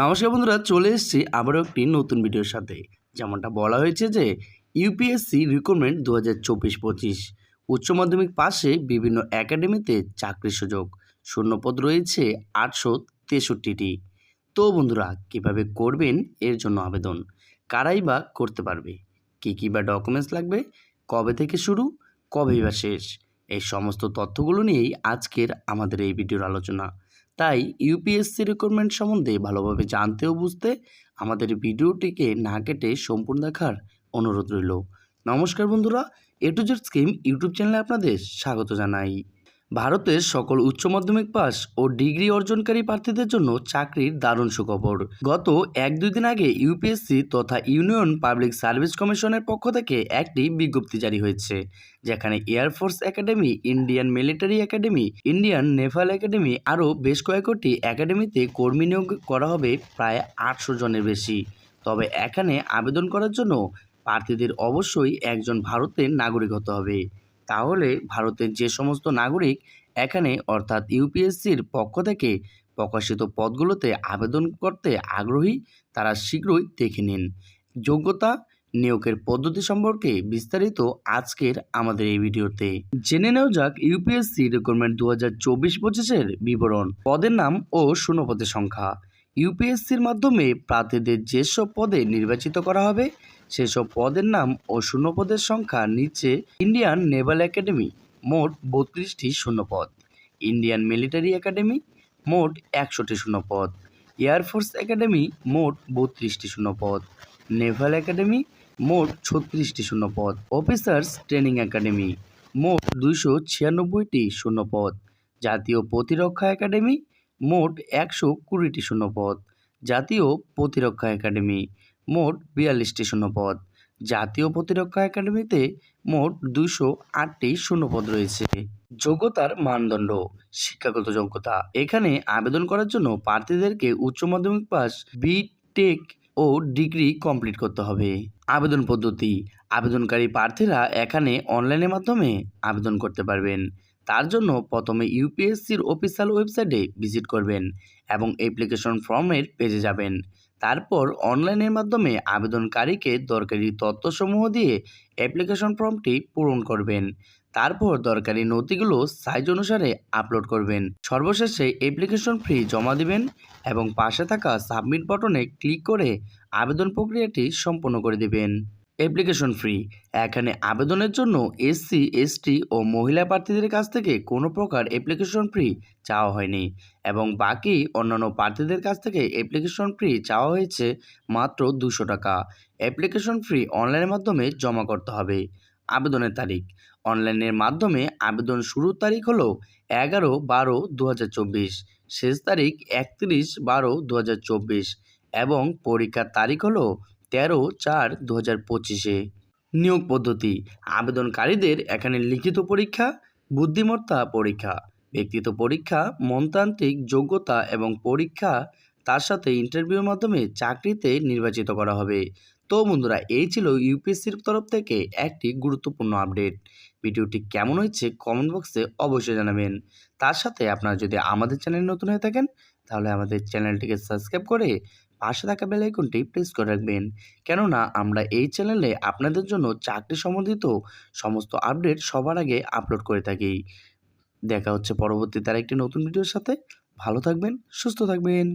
নমস্কার বন্ধুরা, চলে এসেছি আবারও একটি নতুন ভিডিওর সাথে। যেমনটা বলা হয়েছে যে ইউপিএসসি রিক্রুটমেন্ট দু হাজার চব্বিশ পঁচিশ উচ্চ মাধ্যমিক পাশে বিভিন্ন একাডেমিতে চাকরির সুযোগ। শূন্যপদ রয়েছে আটশো তেষট্টিটি। তো বন্ধুরা, কীভাবে করবেন এর জন্য আবেদন? কারাই বা করতে পারবে? কী কী বা ডকুমেন্টস লাগবে? কবে থেকে শুরু? কবেই বা শেষ? এই সমস্ত তথ্যগুলো নিয়েই আজকের আমাদের এই ভিডিওর আলোচনা। তাই ইউপিএসসি রিক্রুটমেন্ট সম্বন্ধে ভালোভাবে জানতে ও বুঝতে আমাদের ভিডিওটিকে না কেটে সম্পূর্ণ দেখার অনুরোধ রইল। নমস্কার বন্ধুরা A to Z scheme YouTube চ্যানেলে আপনাদের স্বাগত জানাই। ভারতের সকল উচ্চ মাধ্যমিক পাস ও ডিগ্রি অর্জনকারী প্রার্থীদের জন্য চাকরির দারুণ সুখবর। গত এক দুই দিন আগে ইউপিএসসি তথা ইউনিয়ন পাবলিক সার্ভিস কমিশনের পক্ষ থেকে একটি বিজ্ঞপ্তি জারি হয়েছে, যেখানে air force academy, Indian military academy, Indian naval academy আরও বেশ কয়েকটি একাডেমিতে কর্মী নিয়োগ করা হবে প্রায় আটশো জনের বেশি। তবে এখানে আবেদন করার জন্য প্রার্থীদের অবশ্যই একজন ভারতের নাগরিক হতে হবে। তাহলে ভারতের যে সমস্ত নাগরিক এখানে অর্থাৎ ইউপিএসসির পক্ষ থেকে প্রকাশিত পদগুলোতে আবেদন করতে আগ্রহী, তারা শীঘ্রই দেখে নিন। যোগ্যতা, নিয়োগের পদ্ধতি সম্পর্কে বিস্তারিত আজকের আমাদের এই ভিডিওতে। জেনে নেওয়া যাক ইউপিএসসি রিক্রুটমেন্ট দু হাজার চব্বিশ পঁচিশের বিবরণ। পদের নাম ও শূন্যপদের সংখ্যা। ইউপিএসসির মাধ্যমে প্রার্থীদের যেসব পদে নির্বাচিত করা হবে, সেসব পদের নাম ও শূন্যপদের সংখ্যা নিচে ইন্ডিয়ান নেভাল একাডেমি মোট বত্রিশটি শূন্যপদ ইন্ডিয়ান মিলিটারি একাডেমি মোট একশোটি শূন্যপদ এয়ারফোর্স একাডেমি মোট বত্রিশটি শূন্যপদ নেভাল একাডেমি মোট ছত্রিশটি শূন্যপদ অফিসার্স ট্রেনিং একাডেমি মোট দুইশো ছিয়ানব্বইটি শূন্যপদ জাতীয় প্রতিরক্ষা একাডেমি মোট একশো কুড়িটি শূন্যপদ। জাতীয় প্রতিরক্ষা একাডেমি, মোট বিয়াল্লিশটি শূন্যপদ। জাতীয় প্রতিরক্ষা একাডেমিতে মোট দুইশো আটটি শূন্যপদ রয়েছে। যোগ্যতার মানদণ্ড, শিক্ষাগত যোগ্যতা। এখানে আবেদন করার জন্য প্রার্থীদেরকে উচ্চ মাধ্যমিক পাস বি টেক ও ডিগ্রি কমপ্লিট করতে হবে। আবেদন পদ্ধতি, আবেদনকারী প্রার্থীরা এখানে অনলাইনের মাধ্যমে আবেদন করতে পারবেন। তার জন্য প্রথমে ইউপিএসসির অফিসিয়াল ওয়েবসাইটে ভিজিট করবেন এবং অ্যাপ্লিকেশন ফর্মের পেজে যাবেন। তারপর অনলাইনের মাধ্যমে আবেদনকারীকে দরকারি তথ্যসমূহ দিয়ে অ্যাপ্লিকেশন ফর্মটি পূরণ করবেন। তারপর দরকারি নথিগুলো সাইজ অনুসারে আপলোড করবেন। সর্বশেষে অ্যাপ্লিকেশন ফি জমা দিবেন এবং পাশে থাকা সাবমিট বাটনে ক্লিক করে আবেদন প্রক্রিয়াটি সম্পন্ন করে দিবেন। অ্যাপ্লিকেশন ফ্রি এখানে আবেদনের জন্য এসসি এসটি ও মহিলা প্রার্থীদের কাছ থেকে কোনো প্রকার অ্যাপ্লিকেশন ফ্রি চাওয়া হয়নি এবং বাকি অন্যান্য প্রার্থীদের কাছ থেকে অ্যাপ্লিকেশন ফ্রি চাওয়া হয়েছে মাত্র দুশো টাকা। অ্যাপ্লিকেশন ফ্রি অনলাইনের মাধ্যমে জমা করতে হবে। আবেদনের তারিখ। অনলাইনের মাধ্যমে আবেদন শুরুর তারিখ হলো এগারো বারো দু শেষ তারিখ একত্রিশ বারো দু এবং পরীক্ষার তারিখ হলো তেরো চার দু হাজার পঁচিশে। নিয়োগ পদ্ধতি, আবেদনকারীদের এখানে লিখিত পরীক্ষা, বুদ্ধিমত্তা পরীক্ষা, ব্যক্তিত্ব পরীক্ষা, মনতান্ত্রিক যোগ্যতা এবং পরীক্ষা, তার সাথে ইন্টারভিউর মাধ্যমে চাকরিতে নির্বাচিত করা হবে। তো বন্ধুরা, এই ছিল ইউপিএসসির তরফ থেকে একটি গুরুত্বপূর্ণ আপডেট। ভিডিওটি কেমন হয়েছে কমেন্ট বক্সে অবশ্যই জানাবেন। তার সাথে আপনারা যদি আমাদের চ্যানেল নতুন হয়ে থাকেন তাহলে আমাদের চ্যানেলটিকে সাবস্ক্রাইব করে পাশে থাকা বেল আইকনটি প্রেস করে রাখবেন। কেননা আমরা এই চ্যানেলে আপনাদের জন্য চাকরি সম্বন্ধিত সমস্ত আপডেট সবার আগে আপলোড করে থাকি। দেখা হচ্ছে পরবর্তী তার একটি নতুন ভিডিওর সাথে। ভালো থাকবেন, সুস্থ থাকবেন।